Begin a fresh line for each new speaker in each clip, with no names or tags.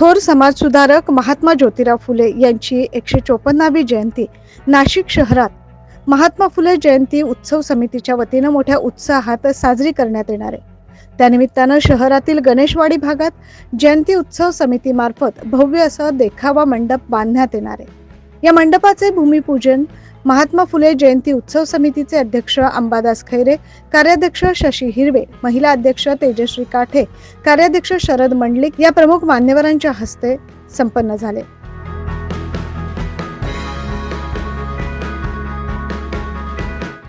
थोर समाजसुधारक महात्मा ज्योतिराव फुले यांची एकशे चोपन्नावी जयंती नाशिक शहरात. महात्मा फुले जयंती उत्सव समितीच्या वतीनं मोठ्या उत्साहात साजरी करण्यात येणार आहे. त्यानिमित्तानं शहरातील गणेशवाडी भागात जयंती उत्सव समितीमार्फत भव्य असं देखावा मंडप बांधण्यात येणार आहे. या मंडपाचे भूमिपूजन महात्मा फुले जयंती उत्सव समितीचे अध्यक्ष अंबादास खैरे कार्याध्यक्ष शशी हिरवे महिला अध्यक्ष तेजश्री काठे कार्याध्यक्ष शरद मंडलिक या प्रमुख मान्यवरांच्या हस्ते संपन्न झाले.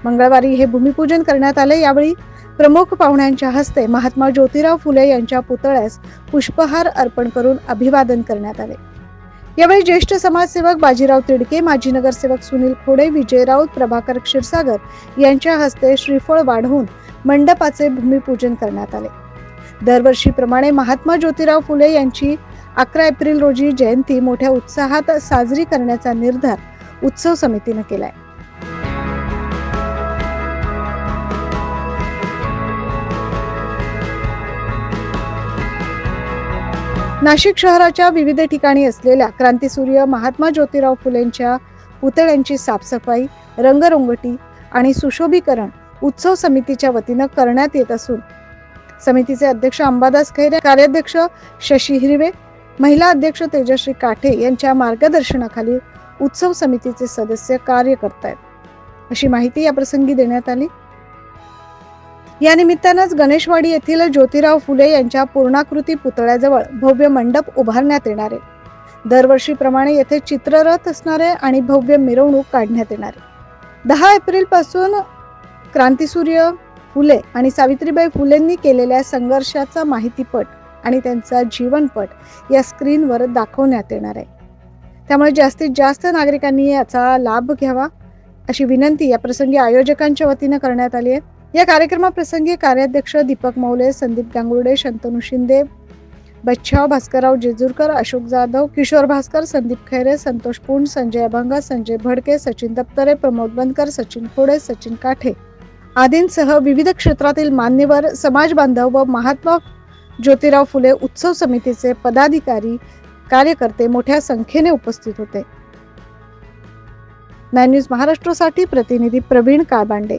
मंगळवारी हे भूमिपूजन करण्यात आले. यावेळी प्रमुख पाहुण्यांच्या हस्ते महात्मा ज्योतिराव फुले यांच्या पुतळ्यास पुष्पहार अर्पण करून अभिवादन करण्यात आले. यावेळी ज्येष्ठ समाजसेवक बाजीराव तिडके माजी नगरसेवक सुनील खोडे विजय राऊत प्रभाकर क्षीरसागर यांच्या हस्ते श्रीफळ वाढवून मंडपाचे भूमिपूजन करण्यात आले. दरवर्षीप्रमाणे महात्मा ज्योतिराव फुले यांची अकरा एप्रिल रोजी जयंती मोठ्या उत्साहात साजरी करण्याचा निर्धार उत्सव समितीनं केलाय. नाशिक शहराच्या विविध ठिकाणी असलेल्या क्रांतीसूर्य महात्मा ज्योतिराव फुलेंच्या पुतळ्यांची साफसफाई रंगरंगोटी आणि सुशोभीकरण उत्सव समितीच्या वतीनं करण्यात येत असून समितीचे अध्यक्ष अंबादास खैरे कार्याध्यक्ष शशी हिरवे महिला अध्यक्ष तेजश्री काठे यांच्या मार्गदर्शनाखाली उत्सव समितीचे सदस्य कार्य करत आहेत. अशी माहिती या प्रसंगी देण्यात आली. या निमित्तानंच गणेशवाडी येथील ज्योतिराव फुले यांच्या पूर्णाकृती पुतळ्याजवळ भव्य मंडप उभारण्यात येणार आहे. दरवर्षीप्रमाणे येथे चित्ररथ असणारे आणि भव्य मिरवणूक काढण्यात येणार आहे. दहा एप्रिलपासून क्रांतीसूर्य फुले आणि सावित्रीबाई फुलेंनी केलेल्या संघर्षाचा माहितीपट आणि त्यांचा जीवनपट या स्क्रीनवर दाखवण्यात येणार आहे. त्यामुळे जास्तीत जास्त नागरिकांनी याचा लाभ घ्यावा अशी विनंती या प्रसंगी आयोजकांच्या वतीनं करण्यात आली आहे. या कार्यक्रमाप्रसंगी कार्याध्यक्ष दीपक मौले संदीप गांगुर्डे शंतनू शिंदे बच्छाव भास्करराव जेजूरकर अशोक जाधव किशोर भास्कर संदीप खैरे संतोष पुंड संजय अभंग संजय भडके सचिन दप्तरे प्रमोद बनकर सचिन खोडे सचिन काठे आदींसह विविध क्षेत्रातील मान्यवर समाज बांधव व महात्मा ज्योतिराव फुले उत्सव समितीचे पदाधिकारी कार्यकर्ते मोठ्या संख्येने उपस्थित होते. नाइन न्यूज महाराष्ट्रासाठी प्रतिनिधी प्रवीण काळबांडे